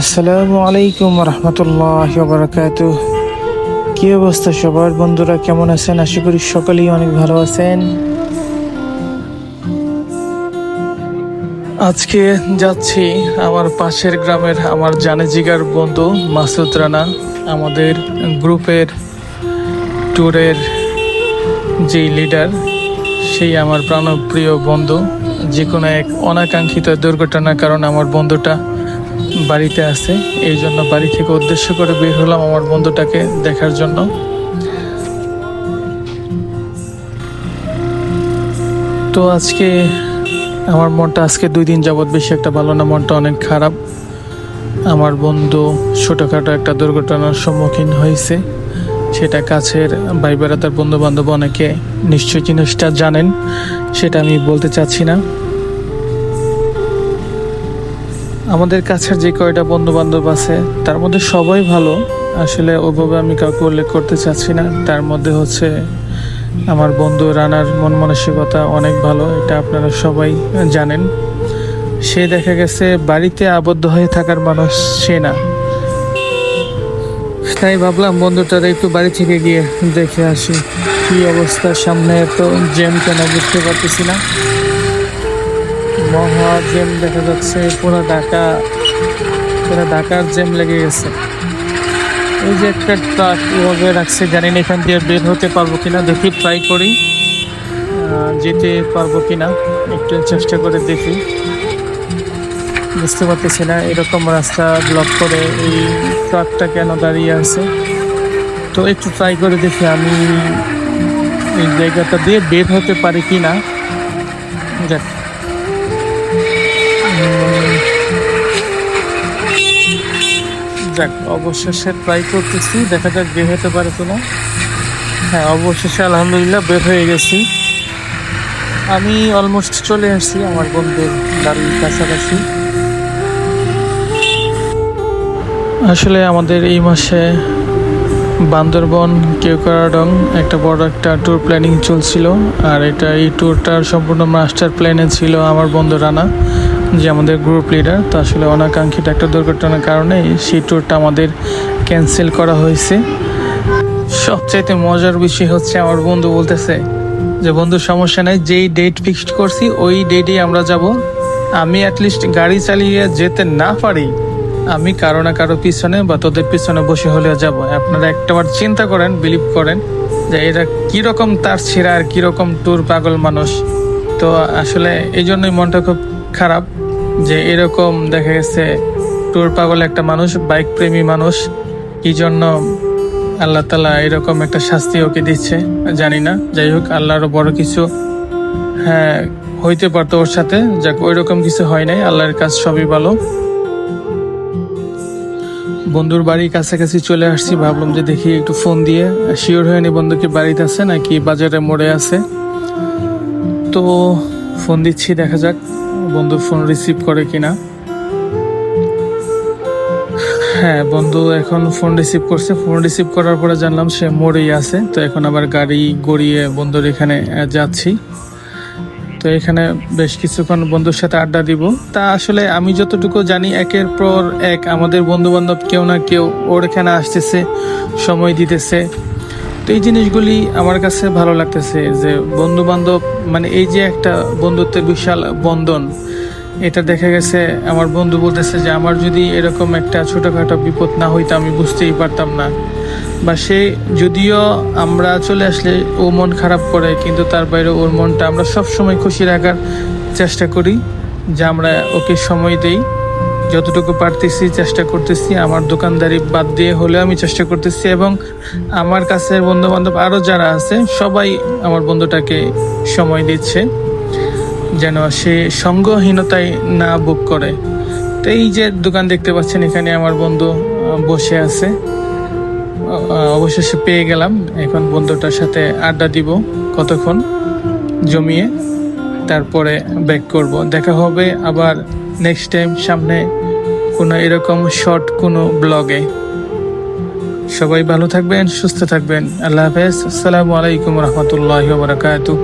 আসসালামু আলাইকুম রহমতুল্লাহ বারাকাতু কি অবস্থা সবার বন্ধুরা, কেমন আছেন? আশা করি সকলেই অনেক ভালো আছেন। আজকে যাচ্ছি আমার পাশের গ্রামের আমার জানে জিগার বন্ধু মাসুদ রানা, আমাদের গ্রুপের ট্যুরের যেই লিডার, সেই আমার প্রাণপ্রিয় বন্ধু। যে কোনো এক অনাকাঙ্ক্ষিত দুর্ঘটনার কারণে আমার বন্ধুটা বাড়িতে আছে। এই জন্য বাড়ি থেকে উদ্দেশ্য করে বের হলাম আমার বন্ধুটাকে দেখার জন্য। তো আজকে আমার মনটা আজকে দুই দিন যাবৎ বেশি একটা ভালো না, মনটা অনেক খারাপ। আমার বন্ধু ছোটোখাটো একটা দুর্ঘটনার সম্মুখীন হয়েছে। সেটা কাছের ভাই বেড়াতার বন্ধু বান্ধব অনেকে নিশ্চয়ই জিনিসটা জানেন, সেটা আমি বলতে চাচ্ছি না। আমাদের কাছের যে কয়টা বন্ধু বান্ধব আছে, তার মধ্যে সবাই ভালো। আসলে ওভাবে আমি কাউকে উল্লেখ করতে চাচ্ছি না। তার মধ্যে হচ্ছে আমার বন্ধু রানার মন মানসিকতা অনেক ভালো, এটা আপনারা সবাই জানেন। সে দেখা গেছে বাড়িতে আবদ্ধ হয়ে থাকার মানুষ, সে না। তাই ভাবলাম বন্ধুটার একটু বাড়ি থেকে গিয়ে দেখে আসি। কি অবস্থা, সামনে এত জ্যাম কেন, বুঝতে পারতেছি না। মহা জ্যাম দেখা যাচ্ছে পুরো ঢাকা পুরো ঢাকার জ্যাম লেগে গেছে। এই যে একটা ট্রাক এভাবে রাখছে জানি না এখান দিয়ে বের হতে পারব কিনা দেখি ট্রাই করি। যেতে পারব কিনা একটু চেষ্টা করে দেখি। বুঝতে পারতেছি না এরকম রাস্তা ব্লক করে এই ট্রাকটা কেন দাঁড়িয়ে আছে। তো একটু ট্রাই করে দেখি আমি এই জায়গাটা দিয়ে বের হতে পারি কি না উম, যাক, অবশেষে ট্রাই করতেছি। দেখা যাক বের হতে পারে কিনা। হ্যাঁ অবশেষে আলহামদুলিল্লাহ বের হয়ে গেছি। আমি অলমোস্ট চলে আসছি আমার বন্ধুর বাড়ির কাছাকাছি। আসলে আমাদের এই মাসে বান্দরবন, কেওকারাডং একটা বড় একটা ট্যুর প্ল্যানিং চলছিল। আর এটা এই ট্যুরটার সম্পূর্ণ মাস্টার প্ল্যানে ছিল আমার বন্ধু রানা। যে আমাদের গ্রুপ লিডার তো আসলে অনাকাঙ্ক্ষিত একটা দুর্ঘটনার কারণে সেই ট্যুরটা আমাদের ক্যান্সেল করা হয়েছে। সবচাইতে মজার বিষয় হচ্ছে, আমার বন্ধু বলতেছে যে, বন্ধু, সমস্যা নেই, যেই ডেট ফিক্সড করছি, ওই ডেটেই আমরা যাব। আমি অ্যাটলিস্ট গাড়ি চালিয়ে যেতে না পারি, আমি কারও না কারও পিছনে বা তোদের পিছনে বসে হলেও যাব। আপনারা একটাবার চিন্তা করেন বিলিভ করেন যে, এরা কীরকম তার ছেঁড়া আর কীরকম ট্যুর পাগল মানুষ। তো আসলে এই জন্যই মনটা খুব খারাপ যে এরকম দেখা গেছে ট্যুর পাগল একটা মানুষ, বাইক প্রেমী মানুষ, কি জন্য আল্লাহ তালা এরকম একটা শাস্তি ওকে দিচ্ছে? জানি না। যাই হোক আল্লাহরও বড় কিছু হ্যাঁ হইতে পারতো ওর সাথে। যাক ওই রকম কিছু হয় নাই। আল্লাহর কাজ সবই ভালো। বন্ধুর বাড়ির কাছাকাছি চলে আসছি। ভাবলাম যে দেখি একটু ফোন দিয়ে। শিওর হয়ে নি বন্ধু কি বাড়িতে আছে নাকি বাজারে মোড়ে আছে। তো ফোন দিচ্ছি, দেখা যাক। বন্ধু ফোন রিসিভ করে কিনা? হ্যাঁ বন্ধু এখন ফোন রিসিভ করছে। ফোন রিসিভ করার পরে জানলাম সে মোড়েই আছে। তো এখন আবার গাড়ি গড়িয়ে বন্ধুর এখানে যাচ্ছি। তো এখানে বেশ কিছুক্ষণ বন্ধুর সাথে আড্ডা দিব। তা আসলে আমি যতটুকু জানি, একের পর এক আমাদের বন্ধু বান্ধব কেউ না কেউ ওর এখানে আসতেছে, সময় দিতেছে। তো এই জিনিসগুলি আমার কাছে ভালো লাগতেছে যে বন্ধু বান্ধব মানে এই যে একটা বন্ধুত্বের বিশাল বন্ধন, এটা দেখা গেছে আমার বন্ধু বলতেছে যে আমার যদি এরকম একটা ছোটোখাটো বিপদ না হইতো আমি বুঝতেই পারতাম না। বা সে যদিও আমরা চলে আসলে ও মন খারাপ করে, কিন্তু তার বাইরে ওর মনটা আমরা সব সময় খুশি রাখার চেষ্টা করি, যে আমরা ওকে সময় দেই। যতটুকু পারতেছি চেষ্টা করতেছি, আমার দোকানদারি বাদ দিয়ে হলেও আমি চেষ্টা করতেছি এবং আমার কাছে বন্ধু বান্ধব আরও যারা আছে, সবাই আমার বন্ধুটাকে সময় দিচ্ছে যেন সে সঙ্গহীনতায় না বুক করে। তো এই যে দোকান দেখতে পাচ্ছেন, এখানে আমার বন্ধু বসে আছে। অবশেষে পেয়ে গেলাম। এখন বন্ধুটার সাথে আড্ডা দিব কতক্ষণ, জমিয়ে তারপরে ব্যাক করব। দেখা হবে আবার নেক্সট টাইম সামনে কোনো এরকম শর্ট কোনো ব্লগে সবাই ভালো থাকবেন, সুস্থ থাকবেন। আল্লাহ হাফেজ। আসসালামু আলাইকুম রহমতুল্লাহ বারকাতু